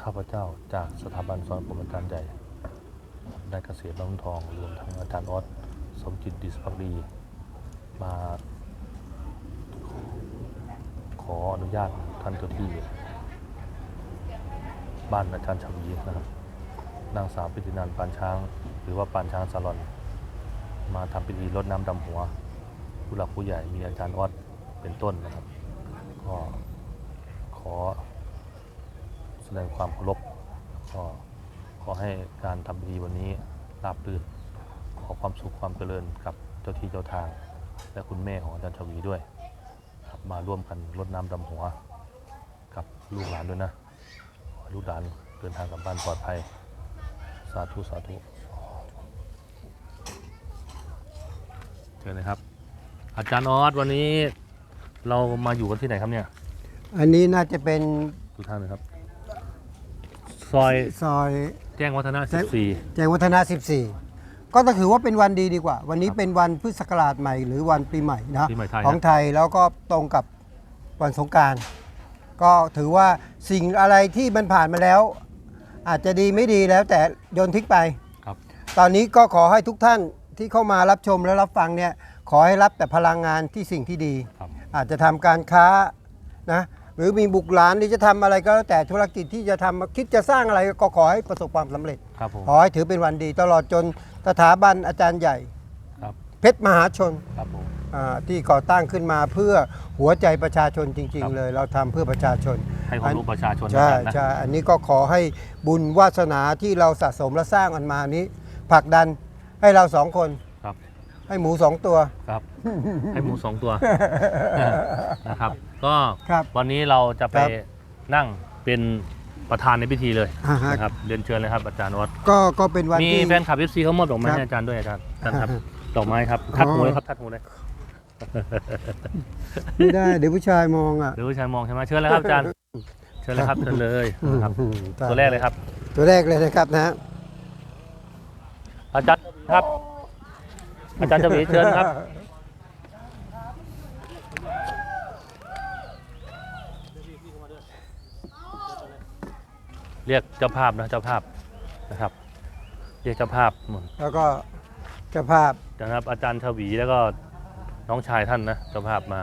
ข้าพเจ้าจากสถาบันสอนผมอาจารย์ใหญ่ได้เกษตรน้องทองรวมทั้งอาจารย์ออสสมจิตดิสพักดีมาขออนุญาตท่านเจ้าที่ บ้านอาจารย์ชวีนะครับนางสาวพิธินันปานช้าง หรือว่าปานช้างสลอน มาทำพิธีรดน้ำดำหัว ผู้หลักผู้ใหญ่มีอาจารย์ออสเป็นต้นนะครับ ก็ขอ ดงความเคารพก็ขอให้การทำพิธีวันนี้ราบรื่นขอความสุขความเจริญกับเจ้าที่เจ้าทาง และคุณแม่ของอาจารย์ชวีด้วยครับมาร่วมกันรดน้ำดำหัว กับลูกหลานด้วยนะขอให้ลูกหลานเดินทางกลับบ้านปลอดภัย สาธุ สาธุเชิญเลยครับ อาจารย์ออสวันนี้เรามาอยู่กันที่ไหนครับเนี่ย อันนี้น่าจะเป็นทุกท่านนะครับ ซอยซอยแจ้งวัฒนะแจ้ง14แจ้งวัฒนะ 14 ก็ต้องถือว่าเป็นวันดีดีกว่า วันนี้เป็นวันพฤศกราชใหม่ หรือวันปีใหม่นะปีใหม่ไทย ของนะไทยแล้วก็ตรงกับวันสงกรารก็ถือว่าสิ่งอะไรที่มันผ่านมาแล้ว อาจจะดีไม่ดีแล้วแต่โยนทิ้งไป ครับ ตอนนี้ก็ขอให้ทุกท่านที่เข้ามารับชมและรับฟังเนี่ยขอให้รับแต่พลังงานที่สิ่งที่ดี ครับ อาจจะทำการค้านะ หรือมีบุกหลานที่จะทำอะไรก็แล้วแต่ธุรกิจที่จะทำคิดจะสร้างอะไรก็ขอให้ประสบความสำเร็จครับผมขอให้ถือเป็นวันดี ตลอดจนสถาบันอาจารย์ใหญ่ครับเพชรมหาชนครับผมอ่าที่ก่อตั้งขึ้นมาเพื่อหัวใจประชาชนจริงครับๆเลย เราทำเพื่อประชาชนให้ความรู้ประชาชนใช่แล้วกันนะใช่อันนี้ก็ขอให้บุญวาสนาที่เราสะสมและสร้างกันมานี้ผลักดันให้เราสองคนครับ ให้หมูสองตัว ครับ ให้หมูสองตัว นะครับ ก็ครับวันนี้เราจะไปครับนั่งเป็นประธานในพิธีเลยอ่าฮะ นะครับเรียนเชิญเลยครับอาจารย์วัดก็ก็เป็นวันมีที่ แฟนคลับเอฟซีเขามอบดอกไม้ครับให้อาจารย์ด้วยอาจารย์อาจารย์ครับอ่าฮะดอกไม้ครับทัดหูอ๋อเลยครับทัดหูเลยไม่ได้ เดี๋ยวผู้ชายมองอะ หรือผู้ชายมองใช่ไหมเชิญเลยครับอาจารย์เชิญเลยครับเชิญเลยนะครับ อืม ตัวแรกเลยครับ ตัวแรกเลยนะครับนะอาจารย์ครับ อาจารย์ชวีเชิญครับ เรียกเจ้าภาพนะเจ้าภาพนะครับ เรียกเจ้าภาพหมดแล้วก็เจ้าภาพนะครับ อาจารย์ชวีแล้วก็น้องชายท่านนะเจ้าภาพมา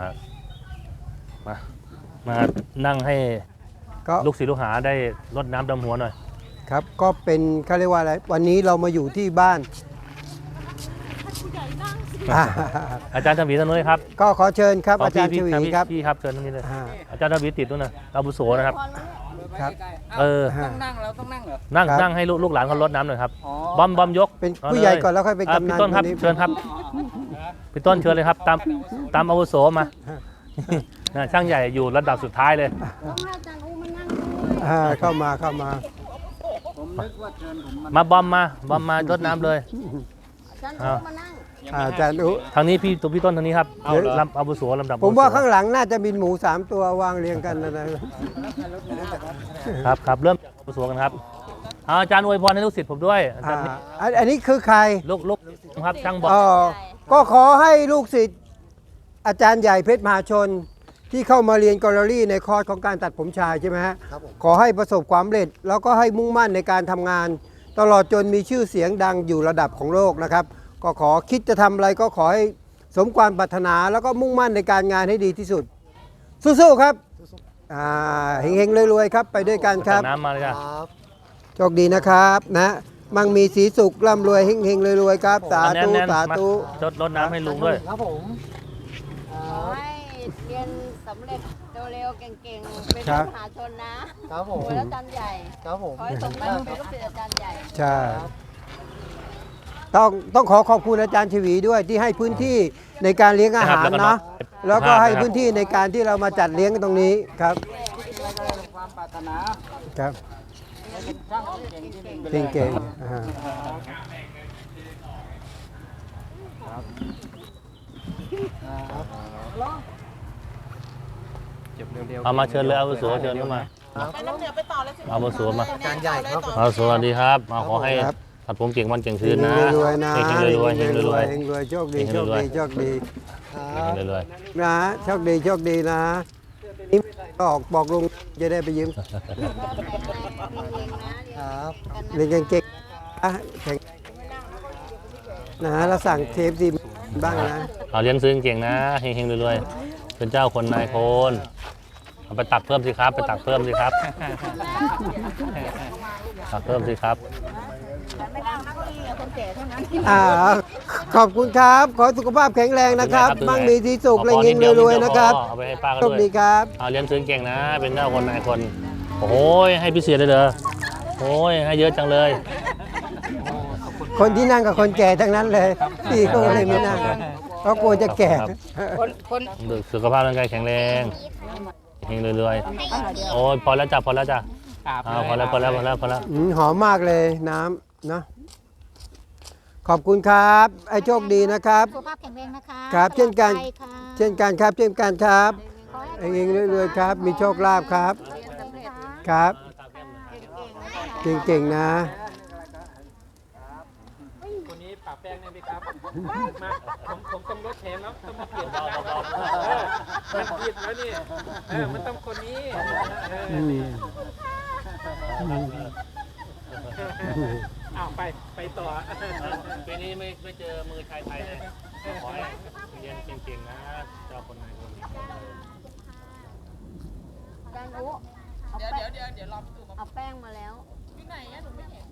มามานั่งให้ก็ลูกศิษย์ลูกหาได้รดน้ำดำหัวหน่อย ครับ ก็เป็นเขาเรียกว่าอะไร วันนี้เรามาอยู่ที่บ้าน อาจารย์ชวีท่านนู้นครับก็ขอเชิญครับอ๋ออาจารย์ชพี่วีพี่ครับพี่ครับเชิญตรงนี้เลยอ่าอาจารย์ชวีติดด้วยนะอาบุโสนะครับ ครับ เออ ต้องนั่งเราต้องนั่งเหรอ นั่งครับ นั่งให้ลูกลูกหลานเขารดน้ำหน่อยครับอ๋อ บอมบอมยกเป็นอาผู้ใหญ่เลยก่อนแล้วค่อยเป็นอะกำนัพี่นต้นครับวันนี้เชิญครับพี่ต้นเชิญเลยครับ ตามตามอาวุโสมานะช่างใหญ่อยู่ระดับสุดท้ายเลยต้องให้อาจารย์อู้มานั่งด้วยอ่าเข้ามาเข้ามาผมนึกว่าเชิญผมมามาบอมมาบอมมารดน้ำเลยอาจารย์อ้าวอู้มานั่ง อาอาจารย์อุทางนี้พี่ตัวพี่ต้นทางนี้ครับเอาเหรอ ลำอาวุโสลำดับผมว่าอโสข้างหลังน่าจะมีหมูสามตัววางเรียงกันนะนะครับครับเริ่มจากอาวุโสกันครับเอาอาจารย์อวยพรให้ลูกศิษย์ผมด้วยอาจาอ่ารย์อันอันนี้คือใคร ลูกลูกครับช่างบอมอ๋อก็ขอให้ลูกศิษย์อาจารย์ใหญ่เพชรมหาชน ที่เข้ามาเรียนแกลเลอรี่ในคอร์สของการตัดผมชายใช่ไหมฮะขอให้ประสบความสำเร็จ แล้วก็ให้มุ่งมั่นในการทำงาน ตลอดจนมีชื่อเสียงดังอยู่ระดับของโลกนะครับ ก็ขอคิดจะทำอะไรก็ขอให้สมความปรารถนาแล้วก็มุ่งมั่นในการงานให้ดีที่สุด สู้ๆครับอ่าเฮงๆรวยๆครับ ไปด้วยกันครับน้ำมาเลยจ้ะโชคดีนะครับนะมั่งมีสีสุขร่ำรวยเฮงๆรวยๆครับ สาอันธุ แน่นๆสามาธุรดรดน้ำให้ลุงด้วย ครับผมขอให้เรียนสำเร็จเร็วๆเก่งๆ เป็นมหาชนนะครับผมโอ้ยแล้วอาจารย์ใหญ่ ครับผม ขอให้สมบัติเป็นลูกศิษย์อาจารย์ใหญ่ ใช่ ต้องต้องขอขอบคุณอาจารย์ชวีด้วยที่ให้พื้นที่ในการเลี้ยงอาหารครับแล้วก็เนาะน้องแล้วก็ให้นะครับพื้นที่ในการที่เรามาจัดเลี้ยงตรงนี้ครับความปรารถนาครับเป็นช่างเก่งที่หนึ่งไปเลยเก่งๆอ่าเอามาเชิญเลยอาวุโสเชิญเข้ามาอาวุโสมาจานใหญ่ครับอาวุโสสวัสดีครับมาขอให้ครับ ตัดผมเก่งวันเก่งคืนเฮนะงๆรวยๆนะเฮงๆรวยๆเฮงๆรวยเฮงๆรวยๆโชคดีเฮงๆโชครวยดีๆโชคดีเฮงๆรวยนะโชคดีโชคดีนะเออกบอกลุงจะได้ไปยืมเก่งๆนะครับเรียนเก่งๆอะแข่งนะแล้วสั่งเทปดีบ้างนะเอาเรียนซื้อเก่งนะเฮงๆรวยๆเป็นเจ้าคนนายคนเอาไปตักเพิ่มสิครับ ไปตักเพิ่มสิครับ ตักเพิ่มสิครับ ไม่นั่งนักเรียนคนแก่เท่านั้นอ่าขอบคุณครับ ขอให้สุขภาพแข็งแรงนะครับเป็นไงครับมั่งมีที่สุขขอและพเงินดดีวรวยๆนะครับเอาไปให้ป้าก็โชคด้วยดีครับเอาเรียนซื้อเก่งนะ เป็นเจ้าคนนายคน โอ้ยให้พิเศษเลยเหรอโอ้ยให้เยอะจังเลยคนที่นั่งกับคนแก่ทั้งนั้นเลยพี่ก็เลยไม่นั่งเพราะกลัวจะแก่ครับคนคนสุขภาพร่างกายแข็งแรงเฮงรวยๆโอ้ยพอแล้วจ้ะพอแล้วจ้ะกราบอ้าวพอแล้วพอแล้วพอแล้วพอแล้ว อืมหอมมากเลยน้ำ นะขอบคุณครับไอ้โชคดีนะครับ สุขภาพแข็งแรงนะคะครับเช่นกันตลอดไปค่ะเช่นกันครับเช่นกันครับขอให้เองๆรวยๆครับ มีโชคลาภครับเรียนสำเร็จครับเก่งๆนะคะเก่งๆนะ คนนี้ปากแป้งได้ไหมครับ มาผมผมต้องลดแทนแล้วต้องมาเปลี่ยนเบาๆเบาเออมันผิดแล้วนี่เออมันต้องคนนี้เอออืม อ้าวไปไปต่อๆปีนี้ไม่ไม่เจอมือชายไทยเลยขอให้เรียนเก่งๆนะเจ้าคนนายคนอาจารย์รู้เอาแป้งเดี๋ยวเดี๋ยวรอเอาแป้งมาแล้วที่ไหนอะหนูไม่เห็น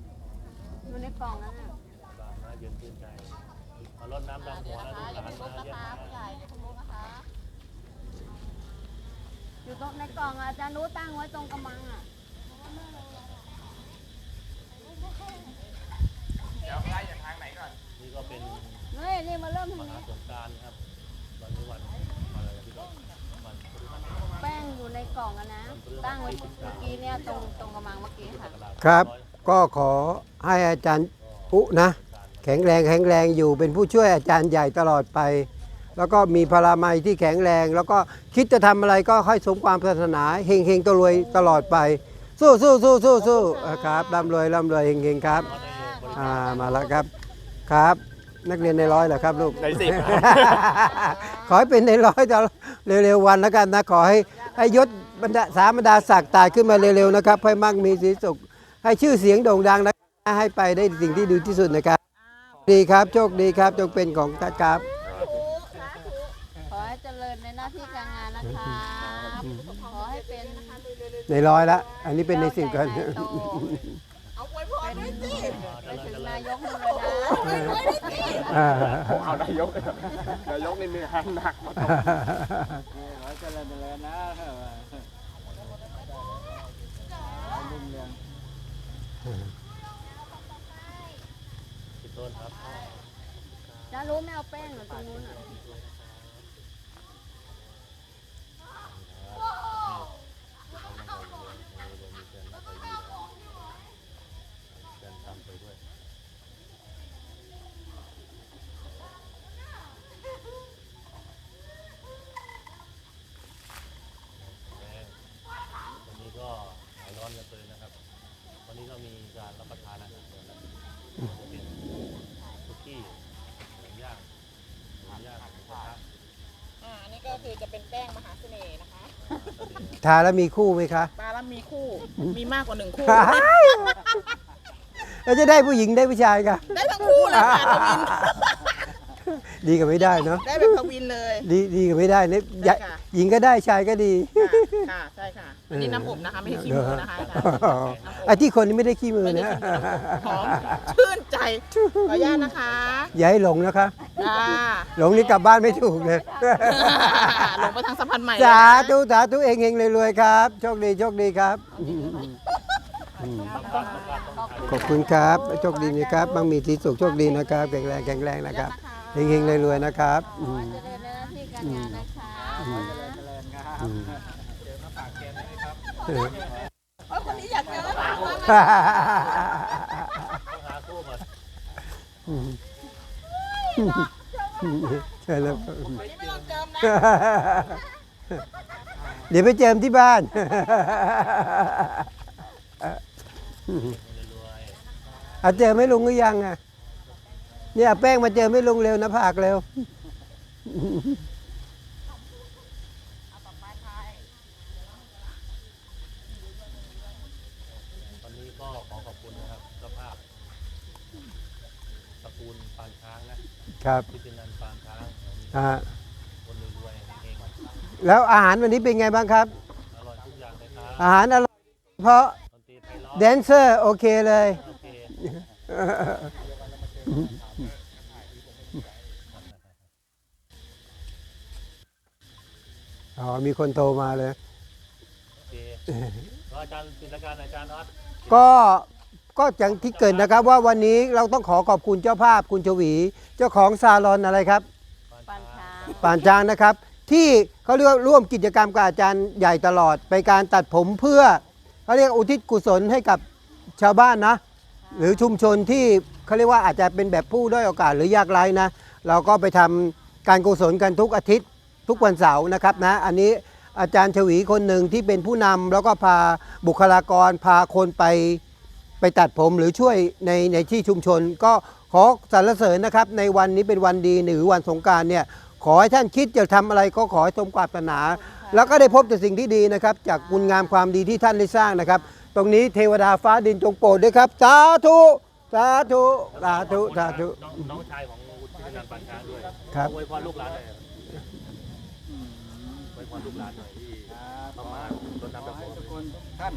อยู่ในกล่องนั่นน่ะบางนะเย็นชื่นใจมารดน้ำดำหัวนะลูกหลานนะเย็นนะอยู่ตรงในกล่องอะอาจารย์รู้ตั้งไว้ตรงกระมังอะ นี่ก็เป็น เฮ้ย นี่มาเริ่มทางมหานี้ สงกรารนะครับวันนี้วันอะไรนะพี่ดอกวันพฤหัสแป้งอยู่ในกล่องอะนะ ตั้งไว้เมื่อกี้เนี่ยตรงตรงกระมังเมื่อกี้ค่ะ ครับ ก็ขอให้อาจารย์อุนะ แข็งแรงแข็งแรงอยู่เป็นผู้ช่วยอาจารย์ใหญ่ตลอดไป แล้วก็มีพลามัยที่แข็งแรง แล้วก็คิดจะทำอะไรก็ค่อยสมความปรารถนาเฮงเฮงๆตัวรวยตลอดไป สู้สู้สู้สู้สู้อ่าครับร่ำรวยร่ำรวยเฮงเฮงๆครับ อ่ามาแล้วครับครับ นักเรียนในร้อยเหรอครับลูก ในสิบ ขอให้เป็นในร้อยจะเร็วๆวันแล้วกันนะขอให้ให้ยศบรรดาสาบรรดาศักดิ์ตายขึ้นมาเร็วๆนะครับให้มั่งมีสีสุข ให้ชื่อเสียงโด่งดังนะให้ไปได้สิ่งที่ดีที่สุดนะครับดีครับโชคดีครับจงเป็นของท่านครับขอให้เจริญในหน้าที่การงานนะคะขอให้เป็นในร้อยละ อันนี้เป็นในสิบก่อนใหญ่โตเอาไว้พอด้วยสิ ไปถึงนายกเล ยนะอ่าเอานายกนายกนี่มีหันหนักมาขอเจริญเจริญนะรุ่งเรืองพี่ต้นครับจะรู้ไม่เอาแป้งหรอตรงนู้นอะ เดินตามไปด้วยวันนี้ก็หายร้อนกันเลยนะครับ วันนี้ก็มีการรับประทานอาหารกันแล้วเป็นคุกกี้หมูย่างหมูย่างหมูกระทะ อ่าอันนี้ก็คือ จะเป็นแป้งมหาเสน่ห์นะคะทาแล้วมีคู่ไหมคะปลาแล้วมีคู่ มีมากกว่าหนึ่งคู่แล้วจะได้ผู้หญิงได้ผู้ชายกันได้ทั้งคู่เลยค่ะทวิน ดีกับไม่ได้เนาะได้แบบทวินเลย ดีดีกับไม่ได้เนี่ยยะค่ะ หญิงก็ได้ชายก็ดีค่ะค่ะ ใช่ค่ะ อันนี้น้ำอบนะคะ ไม่ใช่ขี้มือนะคะไอ้ที่คนนี้ไม่ได้ขี้มือไม่ได้นะขี้มือหอมชื่นใจ ขออนุญาตนะคะ อย่าให้หลงนะคะ อ่าหลงนี่กลับบ้านไม่ถูกเลย ลงไปทางสะพานใหม่สาเลยนะธุสาธุเองเองรวยๆครับ โชคดีโชคดีครับ ขอบคุณครับ โชคดีนะครับบางมีที่สุขโชคดีนะครับ แข็งแรงแข็งแรงนะครับเฮงๆรวยๆนะครับอืม เจริญในหน้าที่การงานนะคะเจริญครับอืมเจอมาฝากแกนด้วยครับเออโอ้ยคนนี้อยากเจอต้องหาคู่ก่อนอืม เชิญแล้วไม่ต้องเจิมนะเดี๋ยวไปเจิมที่บ้านรวยเอาเจอไม่ลุงหรือยังอะเนี่ยเอาแป้งมาเจอไม่ลุงเร็วนะผากเร็ว ก็ขอขอบคุณนะครับเจ้าภาพตระกูลปานช้างนะ ครับพิจินันปานช้างอ่าคนรวยๆเองแล้วอาหารวันนี้เป็นไงบ้างครับ อร่อยทุกอย่างเลยครับอาหารอร่อยเพราะดนตรีไพเราะแดนเซอร์โอเคเลย โอเคอ๋อมีคนโทรมาเลย โอเคแล้วอาจารย์จินตการอาจารย์ออสก็ ก็อย่างที่เกริดนะครับว่าวันนี้เราต้องขอขอบคุณเจ้าภาพคุณชวี เจ้าของซาลอนอะไรครับปานช้างป่านจางนะครับ ที่เขาเรียกว่าร่วมกิจกรรมกับอาจารย์ใหญ่ตลอดไปการตัดผมเพื่อเขาเรียกอุทิศกุศลให้กับชาวบ้านนะ หรือชุมชนที่เขาเรียกว่าอาจจะเป็นแบบผู้ด้อยโอกาสหรือยากไร้นะ เราก็ไปทำการกุศลกันทุกอาทิตย์ ทุกวันเสาร์นะครับนะอันนี้อาจารย์ชวีคนหนึ่งที่เป็นผู้นำแล้วก็พาบุคลากรพาคนไป ไปตัดผมหรือช่วยในในที่ชุมชน ก็ขอสรรเสริญนะครับ ในวันนี้เป็นวันดีหรือวันสงกรารเนี่ยขอให้ท่านคิดจะทำอะไรก็ขอให้สมความปรารถนา แล้วก็ได้พบแต่สิ่งที่ดีนะครับ จากคุณงามความดีที่ท่านได้สร้างนะครับ ตรงนี้เทวดาฟ้าดินจงโปรดด้วยครับสาธุสาธุสาธุสาธุน้องน้องชายของพิจินันปานช้างด้วยครับอวยพรลูกหลานหน่อยอวยพรลูกหลานหน่อยที่เข้ามารดน้ำขอดำให้หัวทุกคนทุกท่าน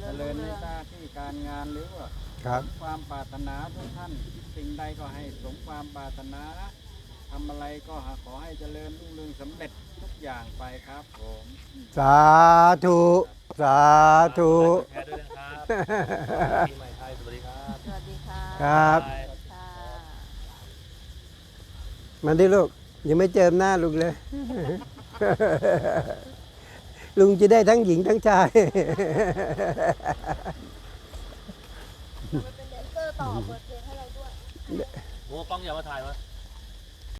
เจริญในหน้าที่การงานหรือว่าครับสมความปรารถนาทุกท่านคิดสิ่งใดก็ให้สมความปรารถนาทำอะไรก็ขอให้เจริญรุ่งเรืองสำเร็จทุกอย่างไปครับผมสาธุสาธุแชร์ด้วยนะครับปีใหม่ไทยสวัสดีครับสวัสดีค่ะครับบ๊ายบายค่ะมาดิลูกยังไม่เจิมหน้าลุงเลย ลุงจะได้ทั้งหญิงทั้งชายโอ้กล้องอย่ามาถ่ายมา